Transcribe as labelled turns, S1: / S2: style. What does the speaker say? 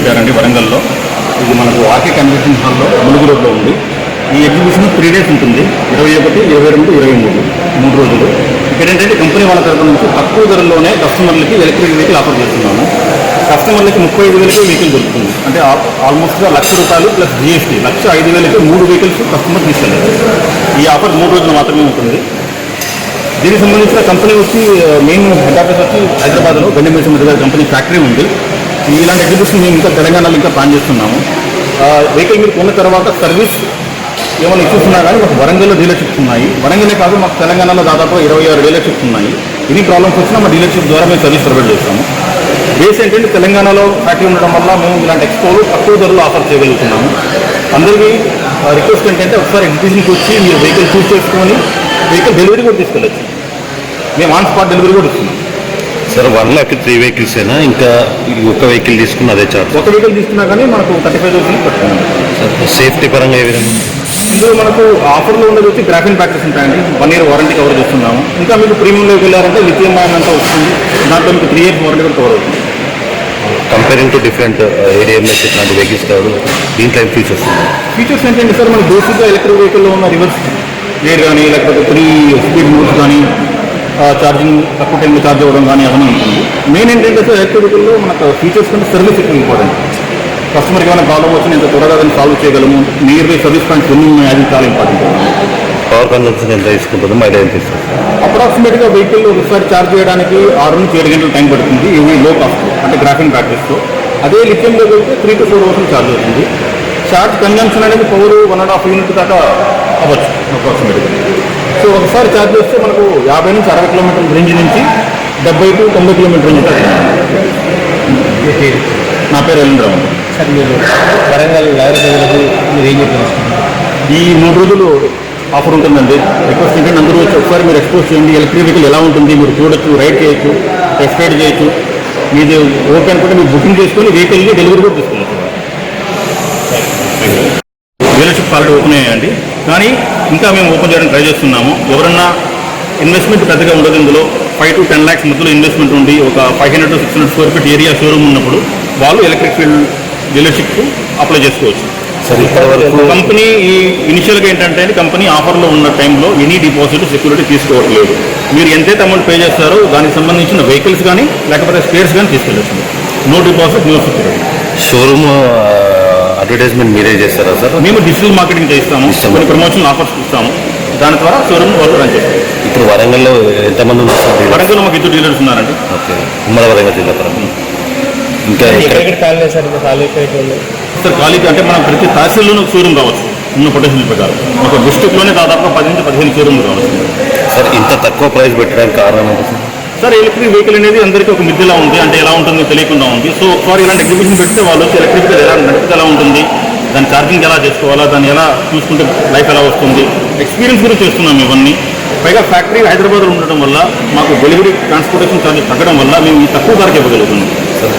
S1: పెట్టారండి వరంగల్లో. ఇది మనకు ఆర్కే కన్వెన్షన్ హాల్లో ములుగు రోడ్లో ఉంది. ఈ ఎగ్జిబిషన్ త్రీ డేస్ ఉంటుంది. ఇరవై ఒకటి ఇరవై రెండు ఇరవై మూడు. మూడు రోజులు. ఇక్కడ ఏంటంటే కంపెనీ వాళ్ళ తరపు నుంచి తక్కువ ధరలోనే కస్టమర్లకి ఎలక్ట్రిక్ వెహికల్ ఆఫర్ చేస్తున్నాము. కస్టమర్లకి ముప్పై ఐదు వేలకి వెహికల్ దొరుకుతుంది. అంటే ఆల్మోస్ట్గా లక్ష రూపాయలు ప్లస్ జిఎస్టీ లక్ష ఐదు వేలకి మూడు వెహికల్స్ కస్టమర్ తీసుకెళ్ళారు ఈ ఆఫర్ మూడు రోజులు మాత్రమే ఉంటుంది. దీనికి సంబంధించిన కంపెనీ వచ్చి మెయిన్ హెడ్ ఆఫీస్ వచ్చి హైదరాబాద్లో గండిమేషన్ కంపెనీ ఫ్యాక్టరీ ఉంది. ఇలాంటి ఎగ్జిబిషన్ మేము ఇంకా తెలంగాణలో ఇంకా ప్లాన్ చేస్తున్నాము. వెహికల్ మీరు కొన్న తర్వాత సర్వీస్ ఏమైనా ఇష్యూస్ ఉన్నా కానీ మాకు వరంగల్లో డీలర్షిప్స్ ఉన్నాయి. వరంగలే కాదు మాకు తెలంగాణలో దాదాపు ఇరవై ఆరు డీలర్షిప్స్ ఉన్నాయి. ఎన్ని ప్రాబ్లమ్స్ వచ్చినా మా డీలర్షిప్ ద్వారా మేము సర్వీస్ ప్రొవైడ్ చేస్తాము. బేస్ ఏంటంటే తెలంగాణలో ఫ్యాక్టరీ ఉండడం వల్ల మేము ఇలాంటి ఎక్స్పోలు తక్కువ ధరలో ఆఫర్ చేయగలుగుతున్నాము. అందరికీ రిక్వెస్ట్ ఏంటంటే ఒకసారి ఎగ్జిబిషన్కి వచ్చి మీరు వెహికల్ చూస్ చేసుకొని వెహికల్ డెలివరీ కూడా తీసుకెళ్ళచ్చు. మేము ఆన్ స్పాట్ డెలివరీ కూడా ఇస్తున్నాం.
S2: Sir one lakh three vehicles అయినా ఇంకా ఒక వెహికల్ తీసుకున్న అదే చార్జ్
S1: ఒక వెహికల్ తీసుకున్నా కానీ మనకు థర్టీ ఫైవ్ థౌసండ్ పడుతుంది.
S2: సార్ సేఫ్టీ పరంగా ఏ విధంగా?
S1: ఇందులో మనకు ఆఫర్లో ఉండేది వచ్చి గ్రాఫిన్ ప్యాకెట్స్ ఉంటాయండి. వన్ ఇయర్ వారంటీ కవర్ చేస్తున్నాము. ఇంకా మీకు ప్రీమియంలోకి వెళ్ళారంటే లిథియం అయన్ అంతా వస్తుంది. దాంట్లో మీకు త్రీ ఇయర్స్ వారంటీ కూడా కవర్ అవుతుంది.
S2: Comparing to different A D M S ఇట్లాంటి వెహికల్స్ కాదు. దీంట్లో ఏం ఫీచర్స్ ఉన్నాయి?
S1: ఫీచర్స్ ఏంటంటే సార్ మనకి బేసిక్గా ఎలక్ట్రిక్ వెహికల్లో ఉన్న రివర్స్ గేర్ కానీ లేకపోతే త్రీ స్పీడ్ మోడ్స్ కానీ ఛార్జింగ్ తక్కువ టైంలో ఛార్జ్ అవ్వడం కానీ అవన్నీ ఉంటుంది. మెయిన్ ఏంటంటే సార్ ఎలక్ట్రిక్ వెహికల్లో మనకు ఫీచర్స్ కంటే సర్వీస్ ఎక్కువ ఇంపార్టెంట్ కస్టమర్కి ఏమైనా ప్రాబ్లం వచ్చినా ఎంత త్వరగా దాన్ని సాల్వ్ చేయగలము. నియర్ బై సర్వీస్ పాయింట్స్ ఎన్ని ఉన్నాయి అది చాలా ఇంపార్టెంట్
S2: పవర్ కన్సంప్షన్ ఎంత తీసుకుంటుందో మైలేజ్ ఎంత
S1: అప్రాక్సిమేట్గా వెహికల్ ఒకసారి ఛార్జ్ చేయడానికి ఆరు నుంచి ఏడు గంటల టైం పడుతుంది. ఇవి లో కాస్ట్ అంటే గ్రాఫిన్ బ్యాటరీస్తో అదే లిథియంలో వెళ్తే three to four hours charge అవుతుంది. ఛార్జ్ కన్జంప్షన్ అనేది power one and half unit దాకా అవ్వచ్చు అప్రాక్సిమేట్గా సో ఒకసారి ఛార్జ్ చేస్తే మనకు యాభై నుంచి అరవై కిలోమీటర్ల రేంజ్ నుంచి డెబ్బై టు తొంభై కిలోమీటర్ రేంజ్ దాకా నా పేరు ఎల్లుండ్రావు
S3: సార్ మీరు వరంగల్ నగర ప్రజలకు మీరు ఏం చెప్తున్నారు
S1: ఈ మూడు రోజులు ఆఫర్ ఉంటుందండి. రిక్వెస్ట్ ఏంటంటే అందరూ వచ్చి ఒకసారి మీరు ఎక్స్పోజ్ చేయండి. ఎలక్ట్రిక్ వెహికల్ ఎలా ఉంటుంది? మీరు చూడొచ్చు రైడ్ చేయొచ్చు టెస్ట్ రైడ్ చేయొచ్చు. మీది ఓకే అనుకుంటే మీరు బుకింగ్ చేసుకొని వెహికల్ని డెలివరీ కూడా తీసుకెళ్ళచ్చు డీలర్షిప్ ఆల్రెడీ ఓపెన్ అయ్యాయండి. కానీ ఇంకా మేము ఓపెన్ చేయడానికి ట్రై చేస్తున్నాము. ఎవరన్నా ఇన్వెస్ట్మెంట్ పెద్దగా ఉండదు ఇందులో. ఫైవ్ టు టెన్ ల్యాక్స్ మధ్యలో ఇన్వెస్ట్మెంట్ ఉండి ఒక five hundred to six hundred square feet area showroom ఉన్నప్పుడు వాళ్ళు ఎలక్ట్రిక్ ఫీల్డ్ డీలర్షిప్ అప్లై చేసుకోవచ్చు.
S2: సార్
S1: కంపెనీ ఈ ఇనిషియల్గా ఏంటంటే కంపెనీ ఆఫర్లో ఉన్న టైంలో ఎనీ డిపాజిట్ సెక్యూరిటీ తీసుకోవట్లేదు. మీరు ఎంతైతే అమౌంట్ పే చేస్తారో దానికి సంబంధించిన వెహికల్స్ కానీ లేకపోతే స్పేర్స్ కానీ తీసుకెళ్ళచ్చు. No deposit no security.
S2: Showroom advertisement మీరే చేస్తారా సార్?
S1: మేము డిజిటల్ మార్కెటింగ్ చేస్తాము
S2: ఇస్తాము.
S1: కొన్ని ప్రమోషన్ ఆఫర్స్ ఇస్తాము. దాని ద్వారా షోరూమ్ వాళ్ళు రన్ చేస్తాం
S2: ఇప్పుడు వరంగల్లో ఎంతమంది ఉన్నారు?
S1: వరంగల్లో మాకు ఇద్దరు డీలర్స్ ఉన్నారండి.
S2: ఓకే. ఉమ్మడి వరంగల్ జిల్లా పరంగా ఇంకా
S3: సార్? ఖాళీ
S1: అంటే మనం ప్రతి తహసీల్లోనూ ఒక షోరూమ్ రావచ్చు. ఉన్న పొటెన్షియల్ ప్రకారం. ఒక డిస్ట్రిక్ట్లోనే దాదాపు పది నుంచి పదిహేను షోరూమ్లు రావచ్చు.
S2: సార్ ఇంత తక్కువ ప్రైస్ పెట్టడానికి కారణం ఏంటి సార్?
S1: సార్ ఎలక్ట్రిక్ వెహికల్ అనేది అందరికీ ఒక మిద్దెలా ఉంది. అంటే ఎలా ఉంటుందో తెలియకుండా ఉంది. సో ఒకసారి ఇలాంటి ఎగ్జిబిషన్ పెడితే వాళ్ళు వచ్చి ఎలక్ట్రిక్ ఎలా నడిపితే ఎలా ఉంటుంది. దాని ఛార్జింగ్ ఎలా చేసుకోవాలా దాన్ని ఎలా చూసుకుంటే లైఫ్ ఎలా వస్తుంది. ఎక్స్పీరియన్స్ కూడా చేస్తున్నాం ఇవన్నీ. పైగా ఫ్యాక్టరీ హైదరాబాద్లో ఉండడం వల్ల మాకు డెలివరీ ట్రాన్స్పోర్టేషన్ ఛార్జెస్ తగ్గడం వల్ల మేము ఈ తక్కువ ధరకి ఇవ్వగలుగుతున్నాం.
S2: సార్